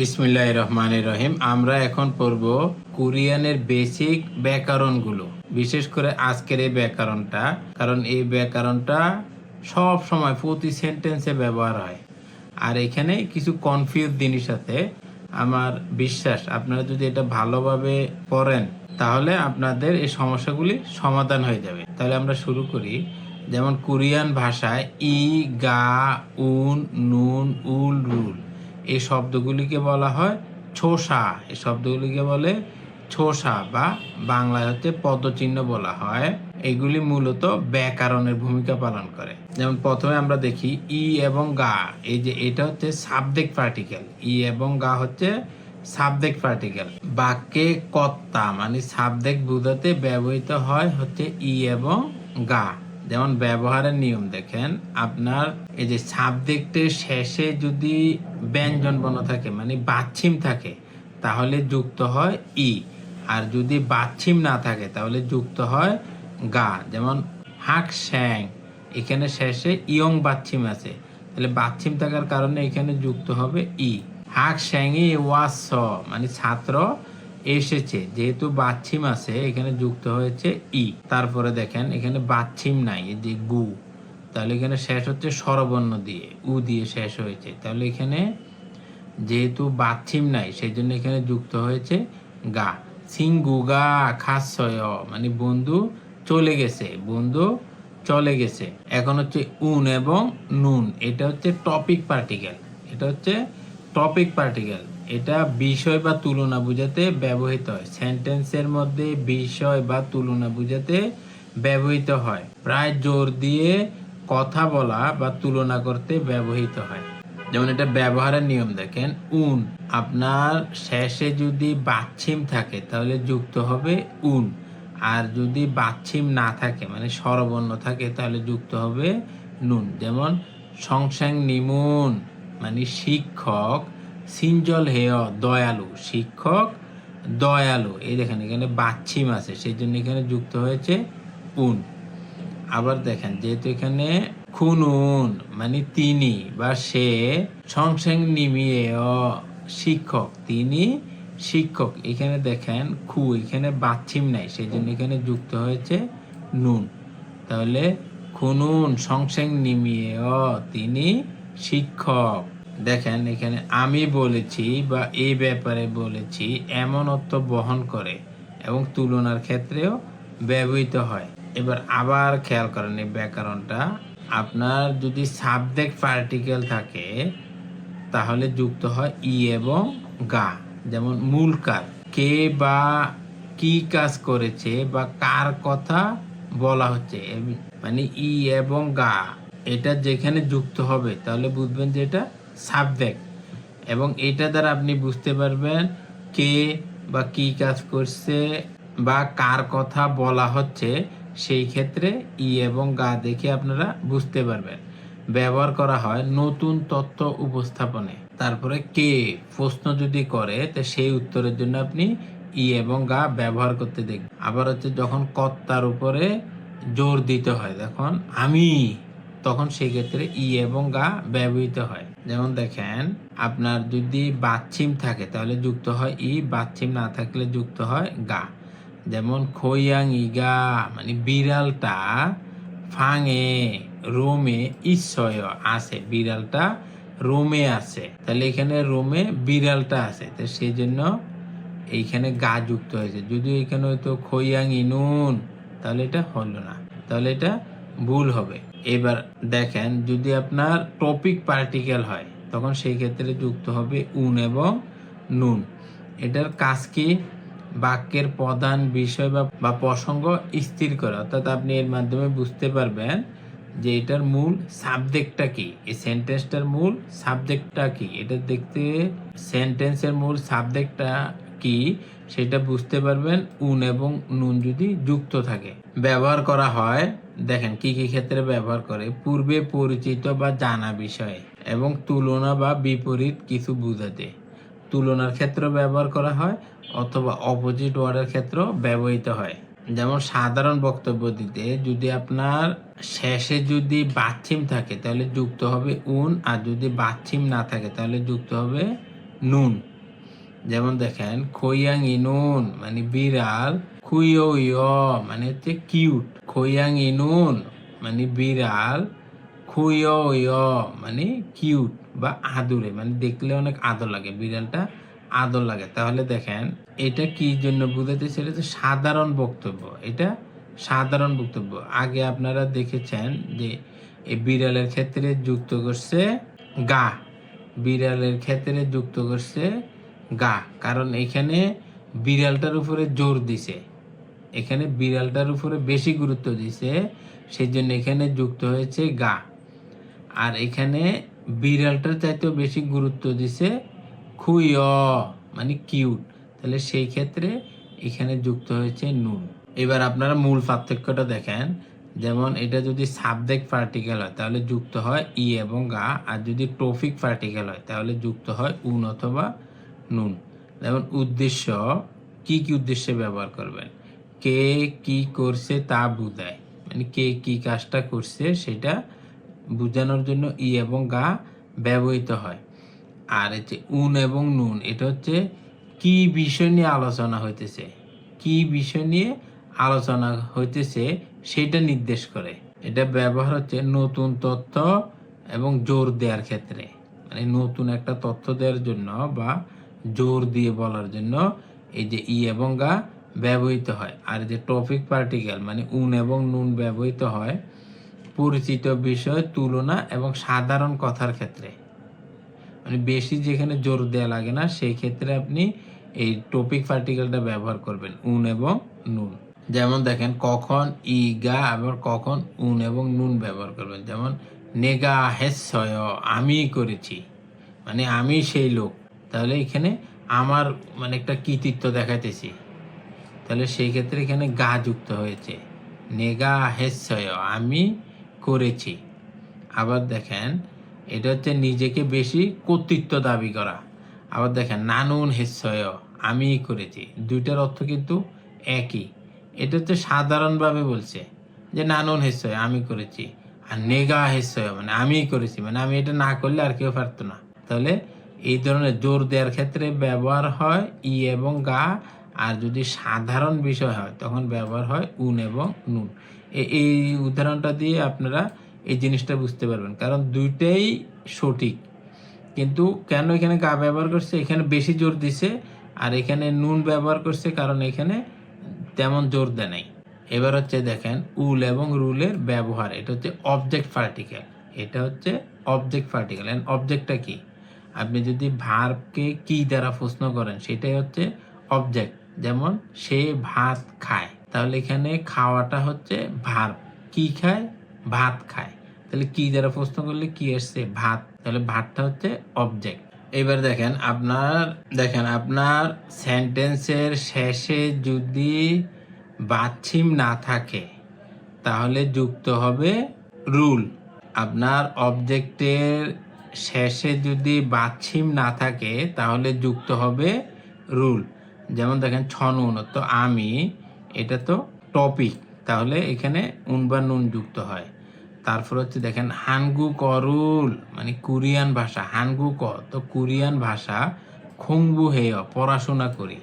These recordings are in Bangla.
বিসমিল্লাহ রহমান রহিম। আমরা এখন পড়ব কোরিয়ানের বেসিক ব্যাকরণগুলো, বিশেষ করে আজকের এই ব্যাকরণটা, কারণ এই ব্যাকরণটা সব সময় প্রতি সেন্টেন্সে ব্যবহার হয়। আর এখানে কিছু কনফিউজ জিনিস আছে। আমার বিশ্বাস, আপনারা যদি এটা ভালোভাবে পড়েন, তাহলে আপনাদের এই সমস্যাগুলি সমাধান হয়ে যাবে। তাহলে আমরা শুরু করি। যেমন কোরিয়ান ভাষায় ই, গা, উন, নুন, উল, রুল। এই শব্দগুলিকে বলা হয় ছোসা। এই শব্দগুলিকে বলে ছোসা বা বাংলায় হচ্ছে পদচিহ্ন বলা হয়। এগুলি মূলত ব্যাকরণের ভূমিকা পালন করে। যেমন প্রথমে আমরা দেখি ই এবং গা। এই যে এটা হচ্ছে সাবজেক্ট পার্টিকেল। ই এবং গা হচ্ছে সাবজেক্ট পার্টিকেল। বাক্যে কর্তা মানে সাবজেক্ট বোঝাতে ব্যবহৃত হয় হচ্ছে ই এবং গা। যেমন ব্যবহারের নিয়ম দেখেন, আপনার এই যে সাবজেক্টের শেষে যদি ব্যঞ্জন বর্ণ থাকে মানে বাচ্ছিম থাকে, তাহলে যুক্ত হয় ই। আর যদি বাচ্ছিম না থাকে, তাহলে যুক্ত হয় গা। যেমন হাক শ্যাং এখানে শেষে ইয়ং বাচ্ছিম আছে। তাহলে বাচ্ছিম থাকার কারণে এখানে যুক্ত হবে ই। হাক শ্যাংই ওয়াস স মানে ছাত্র এসেছে, যেহেতু বাচ্ছিম আছে, এখানে যুক্ত হয়েছে ই। তারপরে দেখেন, এখানে বাচ্ছিম নাই যে গু। তাহলে এখানে শেষ হচ্ছে স্বরবর্ণ দিয়ে, উ দিয়ে শেষ হয়েছে। তাহলে এখানে যেহেতু বাচ্ছিম নাই, সেই জন্য এখানে যুক্ত হয়েছে গা। সিংগুগা খাসয় মানে বন্ধু চলে গেছে, বন্ধু চলে গেছে। এখন হচ্ছে উন এবং নুন, এটা হচ্ছে টপিক পার্টিকেল এটা হচ্ছে টপিক পার্টিকেল এটা বিষয় বা তুলনা বোঝাতে ব্যবহৃত হয়। সেন্টেন্সের মধ্যে বিষয় বা তুলনা বোঝাতে ব্যবহৃত হয়। প্রায় জোর দিয়ে কথা বলা বা তুলনা করতে ব্যবহৃত হয়। যেমন এটা ব্যবহারের নিয়ম দেখেন, উন। আপনার শেষে যদি বাচ্ছিম থাকে, তাহলে যুক্ত হবে উন। আর যদি বাচ্ছিম না থাকে মানে স্বরবর্ণ থাকে, তাহলে যুক্ত হবে নুন। যেমন, সংসাং নিমুন মানে শিক্ষক সিঞ্জল হেয়, দয়ালু, শিক্ষক, দয়ালু। এই দেখেন, এখানে বাচ্ছিম আছে সেই জন্য এখানে যুক্ত হয়েছে উন আবার দেখেন, যেহেতু এখানে খুনুন মানে তিনি বা সে, সংসেং নিমিয়ে শিক্ষক, তিনি শিক্ষক। এখানে দেখেন, খু, এখানে বাচ্ছিম নাই সেই জন্য এখানে যুক্ত হয়েছে নুন। তাহলে খুনুন, সংসেং নিমিয়ে তিনি শিক্ষক। দেখেন, এখানে আমি বলেছি বা এই ব্যাপারে বলেছি, এমন অর্থ বহন করে এবং তুলনার ক্ষেত্রেও ব্যবহৃত হয়। এবার আবার খেয়াল করেন এই ব্যাকরণটা। আপনার যদি সাবজেক্ট পার্টিকেল থাকে, তাহলে যুক্ত হয় ই এবং গা, যেমন মূল কাজ। কে বা কি কাজ করেছে বা কার কথা বলা হচ্ছে মানে ই এবং গা, এটা যেখানে যুক্ত হবে, তাহলে বুঝবেন যে এটা সাবজেক্ট। এবং এটা দ্বারা আপনি বুঝতে পারবেন কে বা কি কাজ করছে বা কার কথা বলা হচ্ছে, সেই ক্ষেত্রে ই এবং গা দেখে আপনারা বুঝতে পারবেন। ব্যবহার করা হয় নতুন তথ্য উপস্থাপনে। তারপরে কে, প্রশ্ন যদি করে, তো সেই উত্তরের জন্য আপনি ই এবং গা ব্যবহার করতে দেখবেন। আবার হচ্ছে যখন কর্তার উপরে জোর দিতে হয়, দেখুন, আমি, তখন সেই ক্ষেত্রে ই এবং গা ব্যবহৃত হয়। যেমন দেখেন, আপনার যদি বাচ্ছিম থাকে, তাহলে যুক্ত হয় ই বাচ্ছিম না থাকলে যুক্ত হয় গা। যেমন খৈয়াং ইগা মানে বিড়ালটা ফাঙে, রোমে ঈশ্বয় আছে, বিড়ালটা রোমে আছে। তাহলে এখানে রোমে বিড়ালটা আছে, তো সেই জন্য এইখানে গা যুক্ত হয়েছে। যদি এখানে হয়তো খৈয়াং ইনুন তাহলে এটা হলো না, তাহলে এটা ভুল হবে। এবার দেখেন, যদি আপনার টপিক পার্টিকেল হয়, তখন সেই ক্ষেত্রে যুক্ত হবে উন এবং নুন। এটার কাজ কি? বাক্যের প্রধান বিষয় বা প্রসঙ্গ স্থির করে। অর্থাৎ আপনি এর মাধ্যমে বুঝতে পারবেন যে এটার মূল সাবজেক্টটা কি? এই সেন্টেন্সটার মূল সাবজেক্টটা কি? এটা দেখতে সেন্টেন্সের মূল সাবজেক্টটা কি? সেটা বুঝতে পারবেন উন এবং নুন যদি যুক্ত থাকে। ব্যবহার করা হয় দেখেন কি কি ক্ষেত্রে ব্যবহার করে, পূর্বে পরিচিত বা জানা বিষয় এবং তুলনা বা বিপরীত কিছু বুঝাতে। তুলনার ক্ষেত্রে ব্যবহার করা হয় অথবা অপোজিট ওয়ার্ডের ক্ষেত্রেও ব্যবহৃত হয়। যেমন সাধারণ বক্তব্য দিতে, যদি আপনার শেষে যদি বাচ্ছিম থাকে, তাহলে যুক্ত হবে উন, আর যদি বাচ্ছিম না থাকে, তাহলে যুক্ত হবে নুন। যেমন দেখেন খৈয়াং ইনুন মানে বিড়াল খুইও ইয় মানে হচ্ছে কিউট খৈয়াং ইনুন মানে বিড়াল খুইও ইয় মানে কিউট বা আদুরে মানে দেখলে অনেক আদর লাগে বিড়ালটা আদর লাগে তাহলে দেখেন এটা কি জন্য বুঝাতে ছিল যে সাধারণ বক্তব্য এটা সাধারণ বক্তব্য আগে আপনারা দেখেছেন যে এই বিড়ালের ক্ষেত্রে যুক্ত করছে গা বিড়ালের ক্ষেত্রে যুক্ত করছে গা কারণ এখানে বিড়ালটার উপরে জোর দিছে এখানে বিড়ালটার উপরে বেশি গুরুত্ব দিছে সেই জন্য এখানে যুক্ত হয়েছে গা। আর এখানে বিড়ালটার চাইতেও বেশি গুরুত্ব দিছে খুইয় মানে কিউট। তাহলে সেই ক্ষেত্রে এখানে যুক্ত হয়েছে নুন। এবার আপনারা মূল পার্থক্যটা দেখেন। যেমন এটা যদি সাবজেক্ট পার্টিকেল হয়, তাহলে যুক্ত হয় ই এবং গা। আর যদি ট্রফিক পার্টিকেল হয়, তাহলে যুক্ত হয় উন অথবা নুন। যেমন উদ্দেশ্য, কি কি উদ্দেশ্যে ব্যবহার করবেন? কে কি করছে তা বুঝায়। মানে কে কি কাজটা করছে সেটা বোঝানোর জন্য ই এবং গা ব্যবহৃত হয়। আর হচ্ছে উন এবং নুন, এটা হচ্ছে কি বিষয় নিয়ে আলোচনা হইতেছে। কি বিষয় নিয়ে আলোচনা হইতেছে সেটা নির্দেশ করে। এটা ব্যবহার হচ্ছে নতুন তথ্য এবং জোর দেওয়ার ক্ষেত্রে। মানে নতুন একটা তথ্য দেওয়ার জন্য বা জোর দিয়ে বলার জন্য এই যে ই এবং গা ব্যবহৃত হয়। আর যে টপিক পার্টিকেল মানে উন এবং নুন ব্যবহৃত হয়, পরিচিত বিষয়, তুলনা এবং সাধারণ কথার ক্ষেত্রে। মানে বেশি যেখানে জোর দেওয়া লাগে না, সেই ক্ষেত্রে আপনি এই টপিক পার্টিকেলটা ব্যবহার করবেন, উন এবং নুন। যেমন দেখেন, কখন ই গা, আবার কখন উন এবং নুন ব্যবহার করবেন। যেমন, নেগা হেসয় আমি করেছি মানে আমি সেই লোক। তাহলে এখানে আমার মানে একটা কৃতিত্ব দেখাইতেছি। তাহলে সেই ক্ষেত্রে এখানে গা যুক্ত হয়েছে। নেগা হেসয় আমি করেছি। আবার দেখেন, এটা হচ্ছে নিজেকে বেশি কর্তৃত্ব দাবি করা। আবার দেখেন, নানুন হেসয় আমি করেছি। দুইটার অর্থ কিন্তু একই। এটা হচ্ছে সাধারণভাবে বলছে যে নানুন হেসয় আমি করেছি। আর নেগা হেসয় মানে আমি করেছি মানে আমি এটা না করলে আর কেউ পারতো না। তাহলে এই ধরনের জোর দেওয়ার ক্ষেত্রে ব্যবহার হয় ই এবং গা আর যদি সাধারণ বিষয় হয়, তখন ব্যবহার হয় উন এবং নুন। এই উদাহরণটা দিয়ে আপনারা এই জিনিসটা বুঝতে পারবেন। কারণ দুইটাই সঠিক। কিন্তু কেন এখানে গা ব্যবহার করছে? এখানে বেশি জোর দিছে আর এখানে নুন ব্যবহার করছে কারণ এখানে তেমন জোর দেয় নাই। এবার হচ্ছে দেখেন উল এবং রুলের ব্যবহার। এটা হচ্ছে অবজেক্ট পার্টিকেল এটা হচ্ছে অবজেক্ট পার্টিকেল অ্যান্ড অবজেক্টটা কি? আপনি যদি ভার্বকে কি দ্বারা প্রশ্ন করেন, সেটাই হচ্ছে অবজেক্ট যেমন সে ভাত খায়। তাহলে এখানে খাওয়াটা হচ্ছে ভার্ব কি খায়? ভাত খায়। তাহলে কি দ্বারা প্রশ্ন করলে কি আসছে? ভাত। তাহলে ভাতটা হচ্ছে অবজেক্ট এবার দেখেন আপনার দেখেন আপনার সেন্টেন্সের শেষে যদি বাচ্ছিম না থাকে, তাহলে যুক্ত হবে রুল আপনার অবজেক্টের শেষে যদি বাছিম না থাকে, তাহলে যুক্ত হবে রুল যেমন দেখেন ছনুন তো আমি, এটা তো টপিক। তাহলে এখানে উন বা নুন যুক্ত হয়। তারপর হচ্ছে দেখেন, হানগু করুল মানে কোরিয়ান ভাষা। হানগু ক, তো কোরিয়ান ভাষা, খংবু হেয়, পড়াশোনা করি।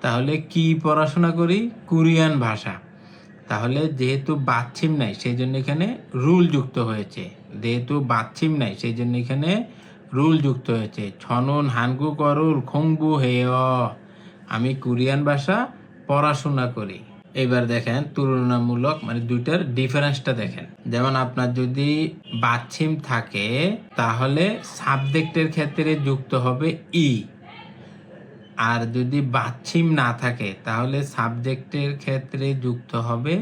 তাহলে কি পড়াশোনা করি? কোরিয়ান ভাষা। তাহলে যেহেতু বাচ্ছিম নাই সেই জন্য এখানে রুল যুক্ত হয়েছে। যেহেতু বাচ্ছিম নাই সেই জন্য এখানে রুল যুক্ত হয়েছে। ছনন হানগু করুল, খংবু হেয়। আমি কোরিয়ান ভাষা পড়াশোনা করি। এবার দেখেন তুলনামূলক মানে দুইটার ডিফারেন্সটা দেখেন। যেমন আপনার যদি বাচ্ছিম থাকে, তাহলে সাবজেক্টের ক্ষেত্রে যুক্ত হবে ই। আর যদি বাচ্ছিম না থাকে, তাহলে সাবজেক্টের ক্ষেত্রে যুক্ত হবে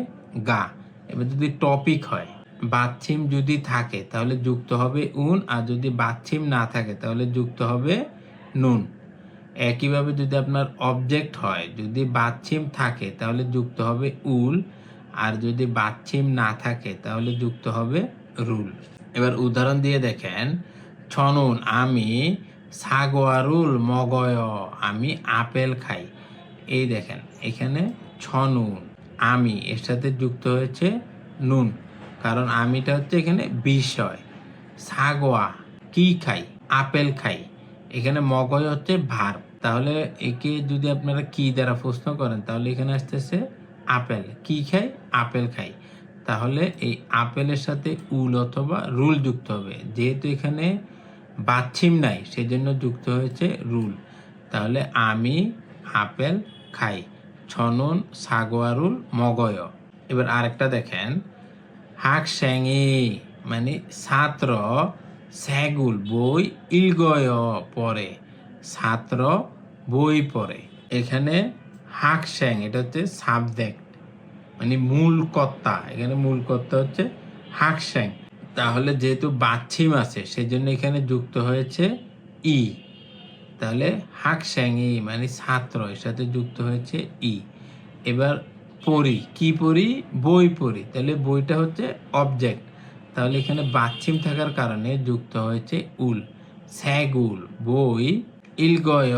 গা। এবার যদি টপিক হয়, বাচ্ছিম যদি থাকে, তাহলে যুক্ত হবে উন, আর যদি বাচ্ছিম না থাকে, তাহলে যুক্ত হবে নুন। একইভাবে যদি আপনার অবজেক্ট হয়, যদি বাচ্ছিম থাকে, তাহলে যুক্ত হবে উল। আর যদি বাচ্ছিম না থাকে, তাহলে যুক্ত হবে রুল। এবার উদাহরণ দিয়ে দেখেন, ছনুন, আমি সাগোয়ারুল মগয়, আমি আপেল খাই। এই দেখেন, এখানে ছনুন, আমি, এর সাথে যুক্ত হয়েছে নুন। কারণ আমিটা হচ্ছে এখানে বিষয়। সাগোয়া, কি খাই? আপেল খাই। এখানে মগয় হচ্ছে ভার তাহলে একে যদি আপনারা কি দ্বারা প্রশ্ন করেন, তাহলে এখানে আসতেছে আপেল। কি খাই? আপেল খাই। তাহলে এই আপেলের সাথে উল অথবা রুল যুক্ত হবে। যেহেতু এখানে বাচ্ছিম নাই, সেজন্য যুক্ত হয়েছে রুল। তাহলে আমি আপেল খাই। ছনন, সাগোয়ারুল, মগয়। এবার আরেকটা দেখেন। হাক স্যাঙে মানে ছাত্র, স্যাগুল, বই, ইলগয় পড়ে ছাত্র বই পড়ে। এখানে হাক স্যাং, এটা হচ্ছে সাবজেক্ট মানে মূল কর্তা। এখানে মূল কর্তা হচ্ছে হাক স্যাং। তাহলে যেহেতু বাচ্ছিম আছে, সেজন্য এখানে যুক্ত হয়েছে ই। তাহলে হাক ই মানে ছাত্র, এর সাথে যুক্ত হয়েছে ই। এবার পড়ি, কি পড়ি? বই পড়ি। তাহলে বইটা হচ্ছে অবজেক্ট তাহলে এখানে বাচ্ছিম থাকার কারণে যুক্ত হয়েছে উল স্যাগুল বই ইলগয়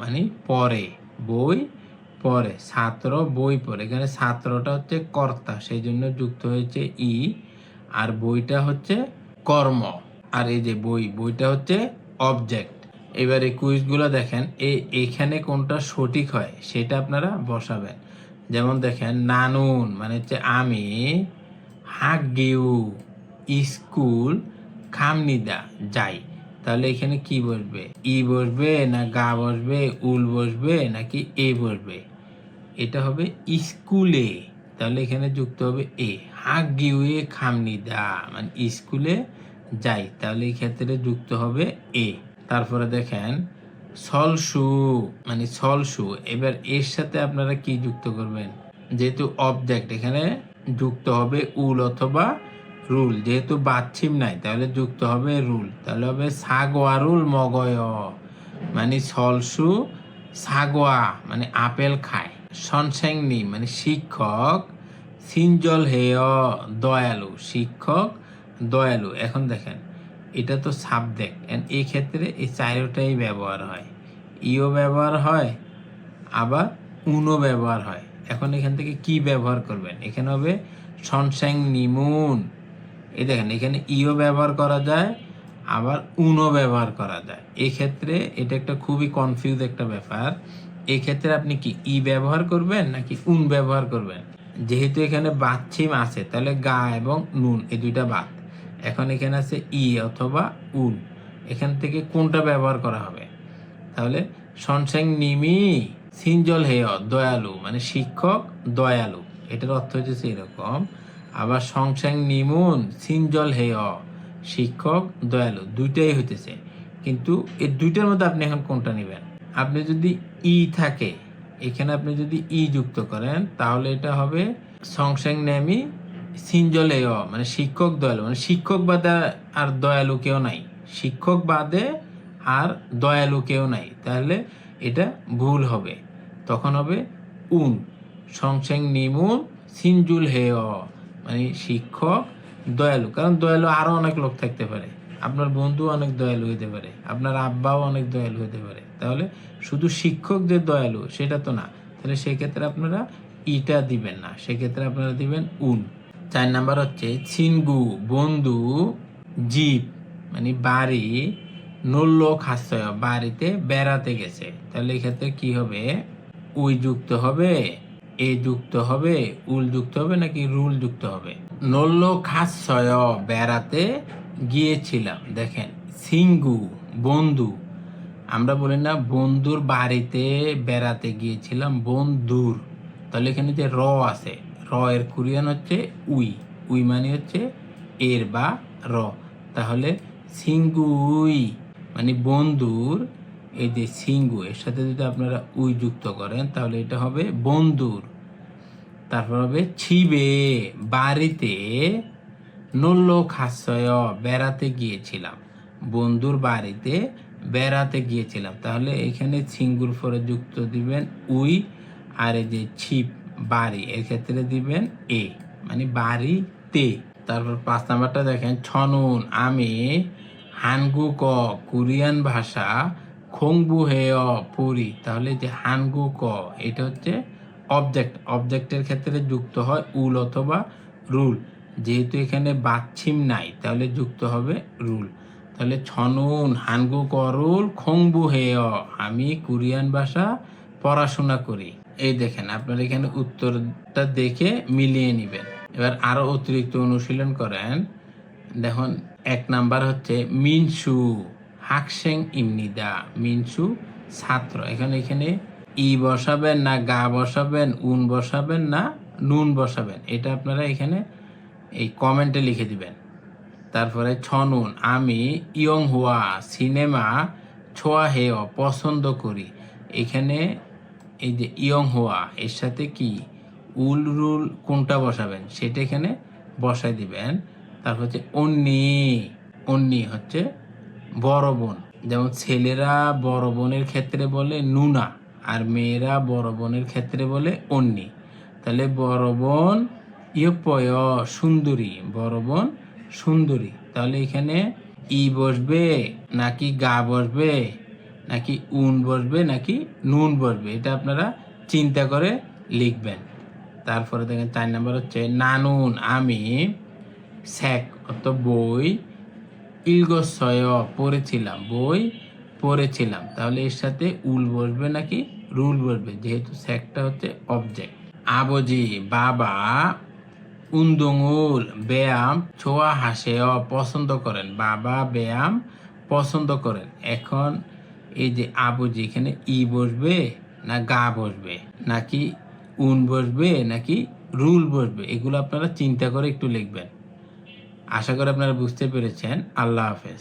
মানে পড়ে বই পড়ে ছাত্র, বই পড়ে এখানে ছাত্রটা হচ্ছে কর্তা, সেই জন্য যুক্ত হয়েছে ই, আর বইটা হচ্ছে কর্ম। আর এই যে বই, বইটা হচ্ছে অবজেক্ট এবার এই কুইজগুলো দেখেন এই এখানে কোনটা সঠিক হয়, সেটা আপনারা বসাবেন। যেমন দেখেন, নানুন মানে হচ্ছে আমি হাক গিউ স্কুল, খামনিদা, যাই। তাহলে এখানে কি বসবে? ই বসবে না গা বসবে, উল বসবে নাকি এ বসবে? এটা হবে স্কুলে। তাহলে এখানে যুক্ত হবে এ। হাক গিউয়ে খামনি দা মানে স্কুলে যাই। তাহলে এই ক্ষেত্রে যুক্ত হবে এ। তারপরে দেখেন, সলসু। মানে সলসু। এবার এর সাথে আপনারা কি যুক্ত করবেন? যেহেতু অবজেক্ট এখানে যুক্ত হবে উল অথবা রুল, যেহেতু বাচ্ছিম নাই, তাহলে যুক্ত হবে রুল। তাহলে হবে সাগোয়া রুল, মগয়। মানে সলসু সাগোয়া মানে আপেল খায়। সনসেংনি মানে শিক্ষক সিনজল হেয়, দয়ালু। শিক্ষক দয়ালু। এখন দেখেন, এটা তো সাবজেক্ট এন্ড এই ক্ষেত্রে এই চারোটাই ব্যবহার হয়। ইও ব্যবহার হয়, আবার উনও ব্যবহার হয়। এখন এখান থেকে কি ব্যবহার করবেন? এখানে হবে সনস্যাং নিমুন এই দেখেন, এখানে ইও ব্যবহার করা যায়, আবার উনও ব্যবহার করা যায়। এই ক্ষেত্রে এটা একটা খুবই কনফিউজ একটা ব্যাপার। এই ক্ষেত্রে আপনি কি ই ব্যবহার করবেন নাকি উন ব্যবহার করবেন? যেহেতু এখানে বাচ্ছিম আছে, তাহলে গা এবং নুন, এই দুইটা বাদ এখন এখানে আছে ই অথবা উন। এখান থেকে কোনটা ব্যবহার করা হবে? তাহলে সনসেং নিমি সিনজল হেয় দয়ালু মানে শিক্ষক দয়ালু। এটার অর্থ হচ্ছে এরকম আবার সংসেং নিমুন সিনজল হেয়। শিক্ষক, দয়ালু, দুইটাই হইতেছে। কিন্তু এই দুইটার মধ্যে আপনি এখন কোনটা নেবেন? আপনি যদি ই থাকে, এখানে আপনি যদি ই যুক্ত করেন, তাহলে এটা হবে সংসেং নেমি সিনজলে অ মানে শিক্ষক, দয়ালু। মানে শিক্ষক বাদে আর দয়ালু কেউ নাই। শিক্ষক বাদে আর দয়ালু কেউ নাই। তাহলে এটা ভুল হবে। তখন হবে উন। সংসেং নিমুন সিনজুল অ মানে শিক্ষক দয়ালু, কারণ দয়ালু আরও অনেক লোক থাকতে পারে। আপনার বন্ধু অনেক দয়ালু হতে পারে, আপনার আব্বাও অনেক দয়ালু হতে পারে। তাহলে শুধু শিক্ষক যে দয়ালু, সেটা তো না। তাহলে সেক্ষেত্রে আপনারা ইটা দিবেন না, সেক্ষেত্রে আপনারা দিবেন উন। চার নাম্বার হচ্ছে ছিনগু, বন্ধু, জীব মানে বাড়ি নল্য খাস্যয় বাড়িতে বেড়াতে গেছে। তাহলে এক্ষেত্রে কি হবে? উই যুক্ত হবে। এ যুক্ত হবে, উল যুক্ত হবে নাকি রুল যুক্ত হবে? নল্য খাস্যয় বেড়াতে গিয়েছিলাম, দেখেন, সিঙ্গু, বন্ধু। আমরা বলি না বন্ধুর বাড়িতে বেড়াতে গিয়েছিলাম, বন্ধুর। তাহলে এখানে যে র আছে, র এর কোরিয়ান হচ্ছে উই। উই মানে হচ্ছে এর বা র। তাহলে সিঙ্গুই মানে বন্ধুর এই যে সিঙ্গু, এর সাথে যদি আপনারা উই যুক্ত করেন, তাহলে এটা হবে বন্ধুর। তারপর হবে ছিবে, বাড়িতে নল্য খাস্যয় বেড়াতে গিয়েছিলাম। বন্ধুর বাড়িতে বেড়াতে গিয়েছিলাম। তাহলে এখানে সিঙ্গুর পরে যুক্ত দিবেন উই, আর এই যে ছিপ, বাড়ি, এর ক্ষেত্রে দিবেন এ মানে বাড়িতে। তারপর পাঁচ নাম্বারটা দেখেন, ছনুন, আমি, হানগু ক, কোরিয়ান ভাষা খংবু হেয় পড়ি তাহলে যে হানগু ক এটা হচ্ছে অবজেক্ট অবজেক্টের ক্ষেত্রে যুক্ত হয় উল অথবা রুল। যেহেতু এখানে বাচ্ছিম নাই, তাহলে যুক্ত হবে রুল। তাহলে ছনুন হানগু ক করুল খংবু হেয় আমি কোরিয়ান ভাষা পড়াশোনা করি। এই দেখেন, আপনারা এখানে উত্তরটা দেখে মিলিয়ে নেবেন। এবার আরও অতিরিক্ত অনুশীলন করেন। দেখুন, এক নাম্বার হচ্ছে মিনসু। হাকসেং ইমনিদা মিনসু ছাত্র। এখানে এখানে ই বসাবেন না, গা বসাবেন, উন বসাবেন না, নুন বসাবেন। এটা আপনারা এখানে এই কমেন্টে লিখে দিবেন। তারপরে ছনুন আমি ইয়ং হুয়া সিনেমা ছোয়া হেয়, পছন্দ করি। এখানে এই যে ইয়ং হুয়া এর সাথে কি? উল রুল কোনটা বসাবেন? সেটা এখানে বসাই দিবেন। তারপর হচ্ছে অন্নি অন্নি হচ্ছে বড় বোন। যেমন ছেলেরা বড় বোনের ক্ষেত্রে বলে নুনা আর মেয়েরা বড় বোনের ক্ষেত্রে বলে অন্নি। তাহলে বড় বোন ইয়পয় সুন্দরী। বড় বোন সুন্দরী। তাহলে এখানে ই বসবে, নাকি গা বসবে, নাকি উন বসবে, নাকি নুন বসবে, এটা আপনারা চিন্তা করে লিখবেন। তারপরে দেখেন চার নাম্বার হচ্ছে, নানুন, আমি, স্যাক অত বই ইলগসয় পড়েছিলাম, বই পড়েছিলাম। তাহলে এর সাথে উল বসবে নাকি রুল বসবে? যেহেতু স্যাকটা হচ্ছে অবজেক্ট আবজি, বাবা, উন্দুঙুল, ব্যায়াম, ছোয়া হাসে পছন্দ করেন। বাবা, ব্যায়াম পছন্দ করেন। এখন এই যে আবুজি, এখানে ই বসবে না গা বসবে? নাকি উন বসবে নাকি রুল বসবে? এগুলো আপনারা চিন্তা করে একটু লিখবেন। আশা করি আপনারা বুঝতে পেরেছেন। আল্লাহ হাফেজ।